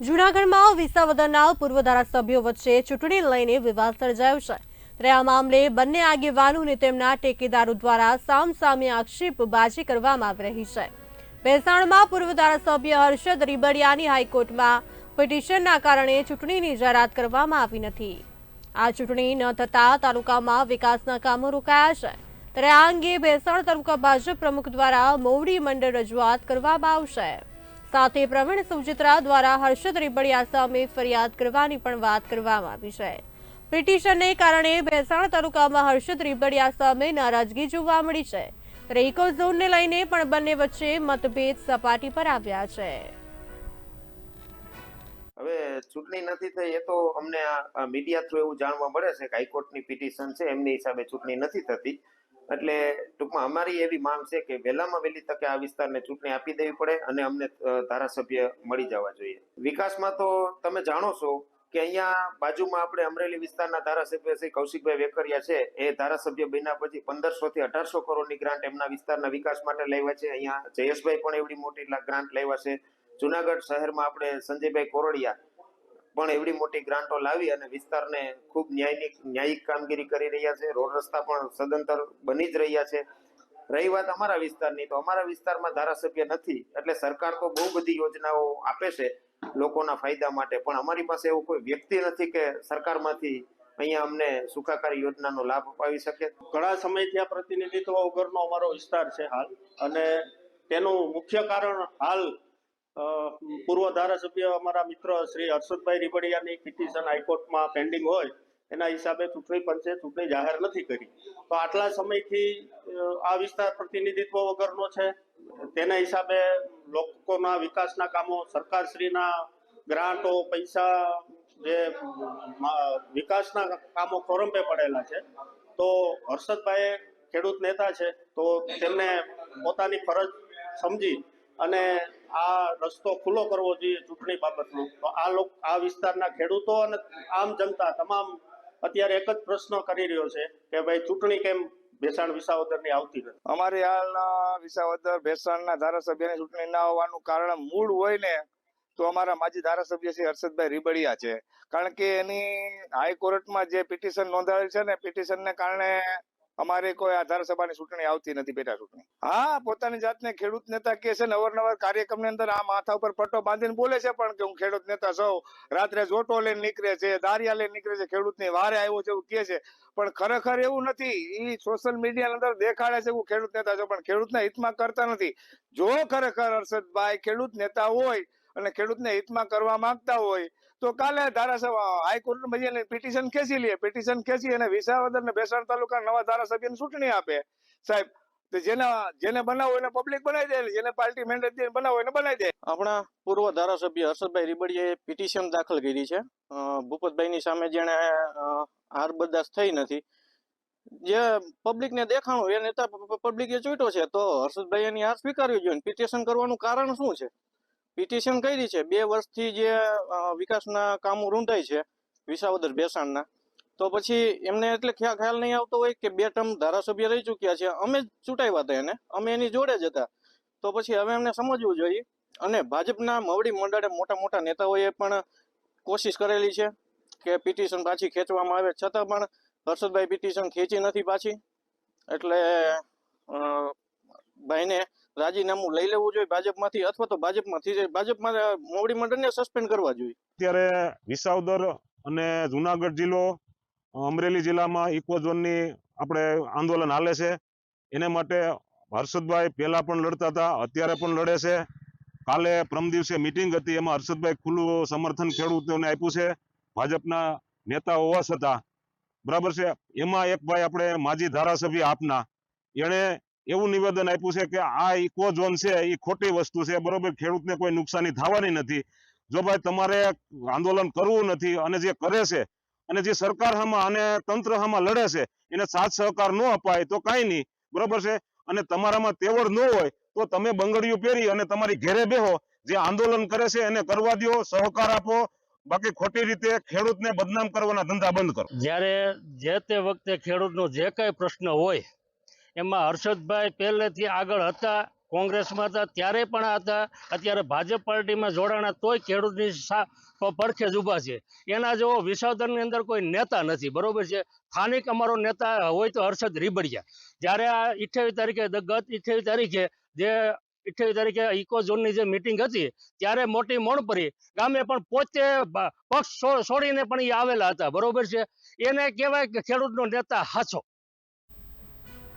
જૂનાગઢમાં વિસાવદરના પૂર્વ ધારાસભ્યો વચ્ચે ચૂંટણી લઈને વિવાદ સર્જાયો છે. ત્યારે આ મામલે બંને આગેવાનો અને તેમના ટેકેદારો દ્વારા સામસામે આક્ષેપબાજી કરવામાં આવી રહી છે. ભેસાણમાં પૂર્વ ધારાસભ્ય હર્ષદ રીબડિયાની હાઈકોર્ટમાં પિટિશનના કારણે ચૂંટણીની જાહેરાત કરવામાં આવી નથી. આ ચૂંટણી ન થતા તાલુકામાં વિકાસના કામો રોકાયા છે. ત્યારે આ અંગે ભેસાણ તાલુકા ભાજપ પ્રમુખ દ્વારા મોવડી મંડળ રજૂઆત કરવામાં આવશે. સાથે પ્રવીણ સુજિત્રા દ્વારા હર્ષદ રીબડિયા સામે ફરિયાદ કરવાની પણ વાત કરવામાં આવી છે. પિટિશનને કારણે ભેસાણ તાલુકામાં હર્ષદ રીબડિયા સામે નારાજગી જોવા મળી છે. ત્યારે ઝોનને લઈને પણ બંને વચ્ચે મતભેદ સપાટી પર આવ્યા છે. હવે ચૂંટણી નથી થઈ, એ તો અમને મીડિયા થ્રુ એવું જાણવા મળે છે કે હાઈકોર્ટની પિટિશન છે, એમની હિસાબે ચૂંટણી નથી થતી. એટલે ટૂંકમાં અમારી એવી માંગ છે કે વહેલામાં વહેલી તકે આ વિસ્તારને ચૂંટણી આપી દેવી પડે અને અમને ધારાસભ્ય મળી જવા જોઈએ. વિકાસમાં તો તમે જાણો છો કે અહીંયા બાજુમાં આપણે અમરેલી વિસ્તારના ધારાસભ્ય શ્રી કૌશિકભાઈ વેકરિયા છે. એ ધારાસભ્ય બન્યા પછી પંદરસો થી અઢારસો કરોડની ગ્રાન્ટ એમના વિસ્તારના વિકાસ માટે લેવા છે. અહીંયા જયેશભાઈ પણ એવડી મોટી ગ્રાન્ટ લેવા છે. જુનાગઢ શહેરમાં આપણે સંજયભાઈ કોરડિયા પણ એવડી મોટી ગ્રાન્ટો લાવી અને વિસ્તારને ખૂબ ન્યાયની ન્યાયિક કામગીરી કરી રહ્યા છે. રોડ રસ્તા પણ સદંતર બની જ રહ્યા છે. રહી વાત અમારા વિસ્તારની. તો અમારા વિસ્તારમાં ધારાસભ્ય નથી. એટલે સરકાર તો બહુ બધી યોજનાઓ આપે છે લોકોના ફાયદા માટે. પણ અમારી પાસે એવો કોઈ વ્યક્તિ નથી કે સરકારમાંથી અહીંયા અમને સુખાકારી યોજનાનો લાભ અપાવી શકે. ઘણા સમયથી આ પ્રતિનિધિત્વ વગરનો અમારો વિસ્તાર છે હાલ. અને તેનું મુખ્ય કારણ હાલ પૂર્વ ધારાસભ્ય અમારા મિત્ર શ્રી હર્ષદભાઈ રીબડિયાની પિટિશન હાઈકોર્ટમાં પેન્ડિંગ હોય, એના હિસાબે ચૂંટણી પંચે ચૂંટણી જાહેર નથી કરી. તો આટલા સમયથી આ વિસ્તાર પ્રતિનિધિત્વ વગરનો છે. તેના હિસાબે લોકોના વિકાસના કામો સરકારશ્રીના ગ્રાન્ટો, પૈસા, જે વિકાસના કામો ખોરંપે પડેલા છે. તો હર્ષદભાઈ ખેડૂત નેતા છે, તો તેમને પોતાની ફરજ સમજી અને આ રસ્તો ખુલ્લો કરવો જોઈએ ચૂંટણી બાબતનો. તો આ લોકો, આ વિસ્તારના ખેડૂતો અને આમ જનતા તમામ અત્યારે એક જ પ્રશ્ન કરી રહ્યો છે કે ભાઈ ચૂંટણી કેમ ભેસાણ વિસાવદરની આવતી નથી? અમારી હાલના વિસાવદર ભેસાણના ધારાસભ્યની ચૂંટણી ના હોવાનું કારણ મૂળ હોય ને, તો અમારા માજી ધારાસભ્ય શ્રી હર્ષદભાઈ રીબડિયા છે. કારણ કે એની હાઈકોર્ટમાં જે પિટિશન નોંધાવેલ છે ને, પિટિશનને કારણે અમારે કોઈ આ ધારાસભાની ચૂંટણી આવતી નથી, પેટા ચૂંટણી. હા, પોતાની જાતને ખેડૂત નેતા કે છે ને, અવારનવાર કાર્યક્રમની અંદર આ માથા ઉપર પટ્ટો બાંધીને બોલે છે પણ કે હું ખેડૂત નેતા સૌ રાત્રે જોટો લઈને નીકળે છે, દારિયા લઈને નીકળે છે, ખેડૂતની વારે આવ્યો છે એવું કે છે. પણ ખરેખર એવું નથી. એ સોશિયલ મીડિયા અંદર દેખાડે છે હું ખેડૂત નેતા છું, પણ ખેડૂતના હિતમાં કરતા નથી. જો ખરેખર હર્ષદભાઈ ખેડૂત નેતા હોય અને ખેડૂતને હિતમાં કરવા માંગતા હોય તો કાલે ધારાસભા હાઈકોર્ટમાં પિટિશન ખેંચી લે. પિટિશન ખેંચી અને વિસાવદર ને ભેસાણ તાલુકા નવા ધારાસભ્યને ચૂંટણી આપે. સાહેબ તો જેના જેને બનાવો એને પબ્લિક બનાવી દે જેને પાર્ટી મેન્ડેટ દે બનાવો એને બનાવી દે. આપણા પૂર્વ ધારાસભ્ય હર્ષદભાઈ રીબડિયાએ પિટિશન દાખલ કરી છે. ભૂપતભાઈની સામે અ, હાર બરદાસ્ત થઈ નથી. જે પબ્લિકને દેખાણું એ નેતા પબ્લિકે ચૂંટ્યો છે તો હર્ષદભાઈ એની હાર સ્વીકારવી જોઈએ. પિટિશન કરવાનું કારણ શું છે? પિટિશન કરી છે. બે વર્ષથી જે વિકાસના કામો રૂંધાય છે, વિસાવદર બેસાણના. તો પછી એમને એટલે ખ્યા- ખ્યાલ નહીં આવતો હોય કે બે ટર્મ ધારાસભ્ય રહી ચૂક્યા છે. અમે જ ચૂંટાવ્યા હતા એને. અમે એની જોડે જ હતા. તો પછી હવે એમને સમજવું જોઈએ. અને ભાજપના મવડી મંડળે મોટા મોટા નેતાઓએ પણ કોશિશ કરેલી છે કે પિટિશન પાછી ખેંચવામાં આવે. છતાં પણ હર્ષદભાઈ પિટિશન ખેંચી નથી પાછી. એટલે ભાઈને રાજીનામું લઈ લેવું જોઈએ ભાજપમાંથી અથવા તો ભાજપમાંથી ભાજપમાં મોવડી મંડળને સસ્પેન્ડ કરવા જોઈએ. અત્યારે વિસાવદર અને જુનાગઢ જિલ્લો અમરેલી જિલ્લામાં ઇકો ઝોનની આપણે આંદોલન હાલે છે. એને માટે હર્ષદભાઈ પહેલા પણ લડતા હતા, અત્યારે પણ લડે છે. કાલે પ્રમ દિવસે મિટિંગ હતી, એમાં હર્ષદભાઈ ખુલ્લું સમર્થન ખેડૂતોને આપ્યું છે. ભાજપના નેતા હોવા છતાં બરાબર છે. એમાં એક ભાઈ આપણે માજી ધારાસભ્ય આપના. એણે એવું નિવેદન આપ્યું છે કે આ ઇકો ઝોન છે એ ખોટી વસ્તુ છે, બરોબર? ખેડૂતને કોઈ નુકસાની થવાની નથી. જો ભાઈ તમારે આંદોલન કરવું નથી અને જે કરે છે અને જે સરકાર હામાં અને તંત્ર હામાં લડે છે, એને સાથ સહકાર ન અપાય તો કાંઈ નહીં. બરોબર છે? અને તમારામાં તેવડ ન હોય તો તમે બંગડીઓ પહેરી અને તમારી ઘેરે બેહો. જે આંદોલન કરે છે એને કરવા દો સહકાર આપો. બાકી ખોટી રીતે ખેડૂતને બદનામ કરવાના ધંધા બંધ કરો. જ્યારે જે તે વખતે ખેડૂતનો જે કઈ પ્રશ્ન હોય એમાં હર્ષદભાઈ પહેલેથી આગળ હતા, કોંગ્રેસમાં હતા, ત્યારે પણ હતા. અત્યારે ભાજપ પાર્ટીમાં જોડાણા તોય ખેડૂતની પડખે જ ઊભા છે. એના જેવો વિસાવદરની અંદર કોઈ નેતા નથી, બરોબર છે? સ્થાનિક અમારો નેતા હોય તો હર્ષદ રીબડિયા. જ્યારે આ ઇઠ્યાવીસ તારીખે ગત ઇઠ્યાવીસ તારીખે જે અઠ્યાવીસ તારીખે ઇકો ઝોનની જે મિટિંગ હતી, ત્યારે મોટી મોણપરી ગામે પણ પોતે પક્ષ છોડીને પણ એ આવેલા હતા, બરોબર છે? એને કહેવાય કે ખેડૂતનો નેતા હાચો.